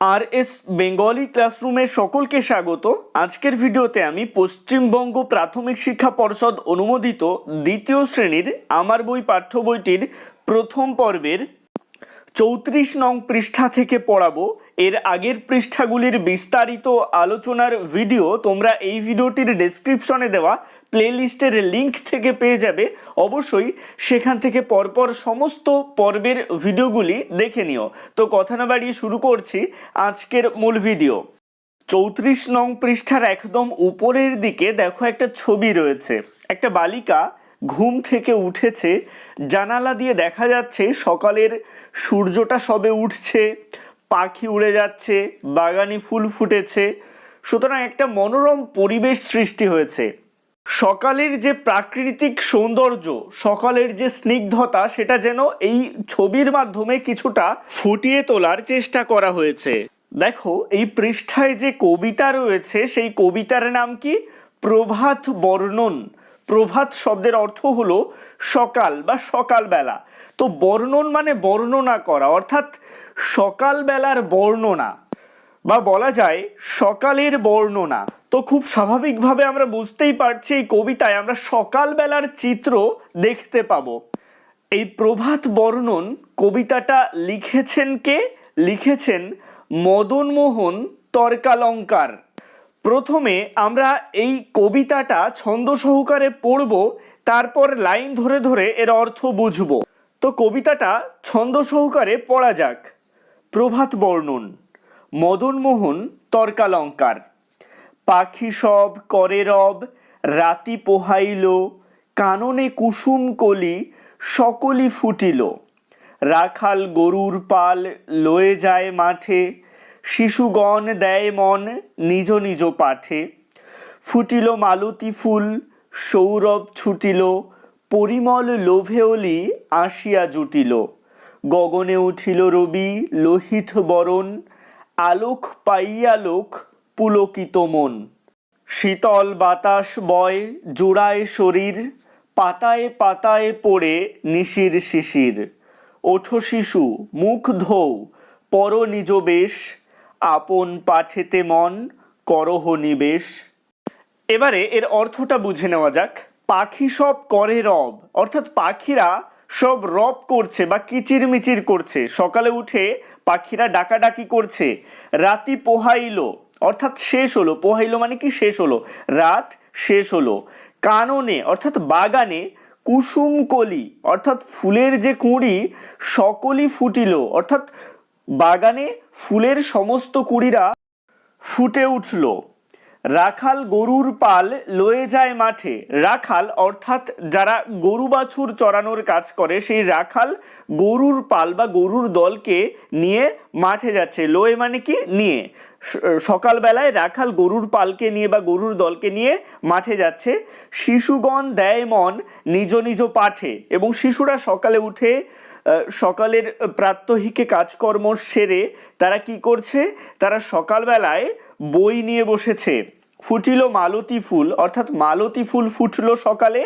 আর S Bengali ক্লাসরুমে সকলকে স্বাগত। আজকের ভিডিওতে আমি পশ্চিমবঙ্গ প্রাথমিক শিক্ষা পর্ষদ অনুমোদিত দ্বিতীয় শ্রেণির আমার বই পাঠ্য বইটির প্রথম পর্বের চৌত্রিশ নং পৃষ্ঠা থেকে পড়াবো। এর আগের পৃষ্ঠাগুলির বিস্তারিত আলোচনার ভিডিও তোমরা এই ভিডিওটির ডেসক্রিপশনে দেওয়া। প্লেলিস্টের লিংক থেকে পেয়ে যাবে। অবশ্যই সেখান থেকে পরপর সমস্ত পর্বের ভিডিওগুলি দেখে নিও। তো কথা না বাড়িয়ে শুরু করছি আজকের মূল ভিডিও। চৌত্রিশ নং পৃষ্ঠার একদম উপরের দিকে দেখো একটা ছবি রয়েছে। একটা বালিকা ঘুম থেকে উঠেছে। জানালা দিয়ে দেখা যাচ্ছে সকালের সূর্যটা সবে উঠছে, পাখি উড়ে যাচ্ছে, বাগানে ফুল ফুটেছে। সুতরাং একটা মনোরম পরিবেশ সৃষ্টি হয়েছে। সকালের যে প্রাকৃতিক সৌন্দর্য, সকালের যে স্নিগ্ধতা, সেটা যেন এই ছবির মাধ্যমে কিছুটা ফুটিয়ে তোলার চেষ্টা করা হয়েছে। দেখো, এই পৃষ্ঠায় যে কবিতা রয়েছে, সেই কবিতার নাম কি? প্রভাত বর্ণন। প্রভাত শব্দের অর্থ হলো সকাল বা সকালবেলা। তো বর্ণন মানে বর্ণনা করা, অর্থাৎ সকালবেলার বর্ণনা বা বলা যায় সকালের বর্ণনা। তো খুব স্বাভাবিকভাবে আমরা বুঝতেই পারছি এই কবিতায় আমরা সকালবেলার চিত্র দেখতে পাবো। এই প্রভাত বর্ণন কবিতাটা লিখেছেন কে? লিখেছেন মদনমোহন তর্কালঙ্কার। প্রথমে আমরা এই কবিতাটা ছন্দ সহকারে পড়ব, তারপর লাইন ধরে ধরে এর অর্থ বুঝব। তো কবিতাটা ছন্দ সহকারে পড়া যাক। প্রভাত বর্ণন মদনমোহন তর্কালঙ্কার। পাখি সব করে রব, রাতি পোহাইল, কাননে কুসুম কলি, সকলি ফুটিল। রাখাল গরুর পাল লয়ে যায় মাঠে শিশুগণ দেয় মন নিজ নিজ পাঠে। ফুটিল মালতী ফুল, সৌরভ ছুটিল, পরিমল লোভেওলি আসিয়া জুটিল। গগনে উঠিল রবি লোহিত বরণ, আলোক পাইয়া লোক পুলকিত মন। শীতল বাতাস বয় জোড়ায় শরীর, পাতায় পাতায় পড়ে নিশির শিশির। ওঠো শিশু, মুখ ধৌ পর নিজ বেশ আপন পাঠেতে মন, করহ নিবেশ। এবারে এর অর্থটা বুঝে নেওয়া যাক। পাখি সব করে রব, অর্থাৎ পাখিরা সব রব করছে বা কিচিরমিচির করছে। সকালে উঠে পাখিরা ডাকাডাকি করছে। রাতি পোহাইলো, অর্থাৎ শেষ হলো। পোহাইলো মানে কি? শেষ হলো। রাত শেষ হলো। কাননে, অর্থাৎ বাগানে কুসুম কলি অর্থাৎ ফুলের যে কুঁড়ি, সকলই ফুটিল। অর্থাৎ বাগানে ফুলের সমস্ত কুড়িরা ফুটে উঠল। রাখাল গরুর পাল লয়ে যায় মাঠে। রাখাল অর্থাৎ যারা গরু বাছুর চড়ানোর কাজ করে, সেই রাখাল গরুর পাল বা গরুর দলকে নিয়ে মাঠে যাচ্ছে। লয়ে মানে কি? নিয়ে। সকালবেলায় রাখাল গরুর পালকে নিয়ে বা গরুর দলকে নিয়ে মাঠে যাচ্ছে। শিশুগণ দেয় মন নিজ নিজ পাঠে এবং শিশুরা সকালে উঠে সকালের প্রাত্যহিকে কাজকর্ম সেরে তারা কি করছে? তারা সকালবেলায় বই নিয়ে বসেছে। ফুটিল মালতী ফুল, অর্থাৎ মালতী ফুল ফুটলো সকালে,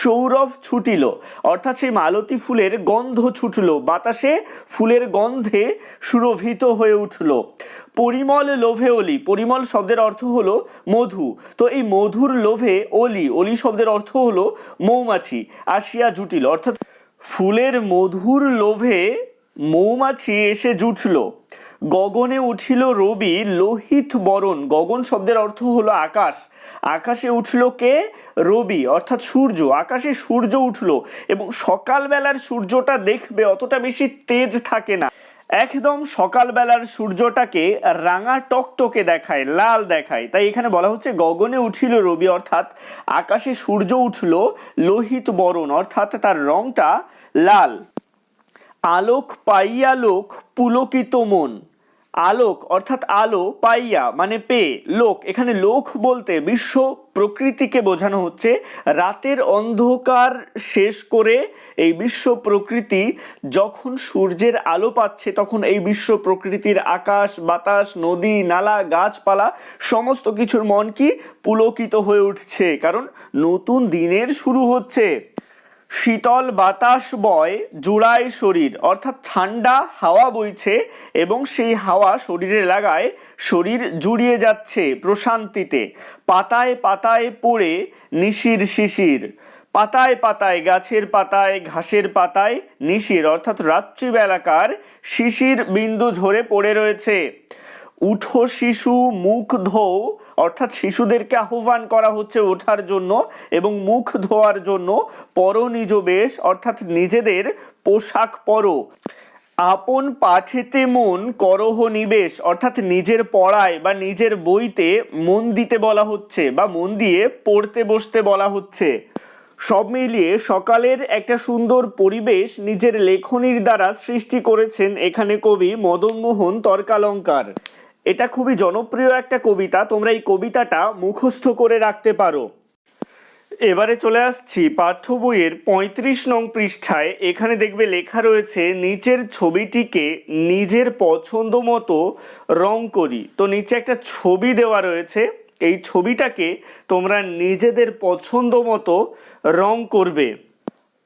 সৌরভ ছুটিল। অর্থাৎ সেই মালতী ফুলের গন্ধ ছুটল, বাতাসে ফুলের গন্ধে সুরভিত হয়ে উঠল। পরিমল লোভে অলি, পরিমল শব্দের অর্থ হলো মধু। তো এই মধুর লোভে অলি অলি শব্দের অর্থ হলো মৌমাছি, আসিয়া জুটিল। অর্থাৎ ফুলের মধুর লোভে মৌমাছি এসে জুটল। গগনে উঠিল রবি লোহিত বরণ। গগন শব্দের অর্থ হলো আকাশ। আকাশে উঠল কে? রবি, অর্থাৎ সূর্য। আকাশে সূর্য উঠল এবং সকালবেলার সূর্যটা দেখবে, অতটা বেশি তেজ থাকে না। একদম সকালবেলার সূর্যটাকে রাঙা টকটকে দেখায়, লাল দেখায়। তাই এখানে বলা হচ্ছে, গগনে উঠিল রবি, অর্থাৎ আকাশে সূর্য উঠল, লোহিত বরণ, অর্থাৎ তার রংটা লাল। আলোক পাইয়া লোক, পুলকিত মন। আলোক, অর্থাৎ আলো পাইয়া মানে পেয়ে লোক। এখানে লোক বলতে বিশ্ব প্রকৃতিকে বোঝানো হচ্ছে। রাতের অন্ধকার শেষ করে এই বিশ্ব প্রকৃতি যখন সূর্যের আলো পাচ্ছে, তখন এই বিশ্ব প্রকৃতির আকাশ, বাতাস, নদী, নালা, গাছপালা সমস্ত কিছুর মন কি পুলকিত হয়ে উঠছে। কারণ নতুন দিনের শুরু হচ্ছে। শীতল বাতাস বয় জুড়ায় শরীর, অর্থাৎ ঠান্ডা হাওয়া বইছে এবং সেই হাওয়া শরীরে লাগায় শরীর জুড়িয়ে যাচ্ছে প্রশান্তিতে। পাতায় পাতায় পড়ে নিশির শিশির। পাতায় পাতায় গাছের পাতায়, ঘাসের পাতায় নিশির, অর্থাৎ রাত্রিবেলাকার শিশির বিন্দু ঝরে পড়ে রয়েছে। উঠো শিশু, মুখ ধোও অর্থাৎ শিশুদেরকে আহ্বান করা হচ্ছে ওঠার জন্য এবং মুখ ধোয়ার জন্য পর নিজ বেশ, অর্থাৎ নিজেদের পোশাক পরো। আপন পাঠেতে মন করহ নিবেশ, অর্থাৎ নিজের পড়ায় বা নিজের বইতে মন দিতে বলা হচ্ছে বা মন দিয়ে পড়তে বসতে বলা হচ্ছে। সব মিলিয়ে সকালের একটা সুন্দর পরিবেশ নিজের লেখনির দ্বারা সৃষ্টি করেছেন এখানে কবি মদনমোহন তর্কালঙ্কার। এটা খুবই জনপ্রিয় একটা কবিতা, তোমরা এই কবিতাটা মুখস্থ করে রাখতে পারো। এবারে চলে আসছি পাঠ্য বইয়ের পঁয়ত্রিশ নং পৃষ্ঠায়। এখানে দেখবে লেখা রয়েছে, নিচের ছবিটিকে নিজের পছন্দ মতো রং করি। তো নিচে একটা ছবি দেওয়া রয়েছে। এই ছবিটাকে তোমরা নিজেদের পছন্দ মতো রং করবে।